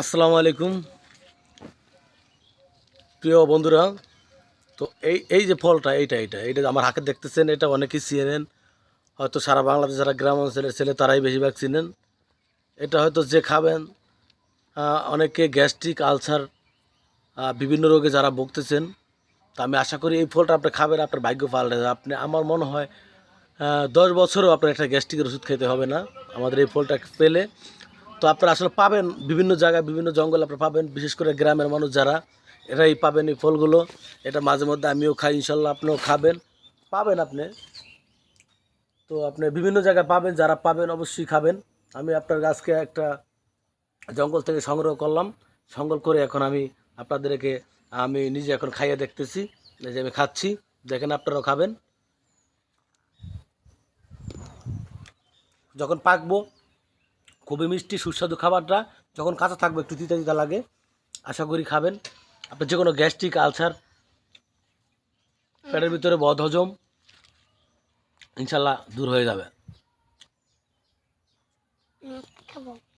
আসসালামু আলাইকুম। প্রিয় বন্ধুরা, তো এই এই যে ফলটা, এইটা এইটা এইটা আমার হাতে দেখতেছেন, এটা অনেকেই চিনেন। হয়তো সারা বাংলাদেশ যারা গ্রাম অঞ্চলের ছেলে, তারাই বেশিরভাগ চিনেন। এটা হয়তো যে খাবেন অনেকে গ্যাস্ট্রিক, আলসার বিভিন্ন রোগে যারা ভুগতেছেন, তা আমি আশা করি এই ফলটা আপনি খাবেন, আপনার ভাগ্য পাল্টে। আপনি, আমার মনে হয় দশ বছরও আপনার একটা গ্যাস্ট্রিকের ওষুধ খেতে হবে না। আমাদের এই ফলটা পেলে তো আপনারা আসলে পাবেন বিভিন্ন জায়গায়, বিভিন্ন জঙ্গল আপনারা পাবেন, বিশেষ করে গ্রামের মানুষ যারা, এরাই পাবেন এই ফলগুলো। এটা মাঝে মধ্যে আমিও খাই, ইনশাল্লাহ আপনিও খাবেন। পাবেন আপনি। তো আপনি বিভিন্ন জায়গায় পাবেন, যারা পাবেন অবশ্যই খাবেন। আমি আপনার গাছকে একটা জঙ্গল থেকে সংগ্রহ করলাম। সংগ্রহ করে এখন আমি আপনাদেরকে, আমি নিজে এখন খাইয়ে দেখতেছি। যে আমি খাচ্ছি। দেখেন আপনারাও খাবেন। যখন পাকবো খুবই মিষ্টি, সুস্বাদু খাবারটা। যখন কাঁচা থাকবে, একটু তিতা তিতা লাগে। আশা করি খাবেন। আপনার যে কোনো গ্যাস্ট্রিক, আলসার, পেটের ভিতরে বদ হজম, ইনশাল্লাহ দূর হয়ে যাবে।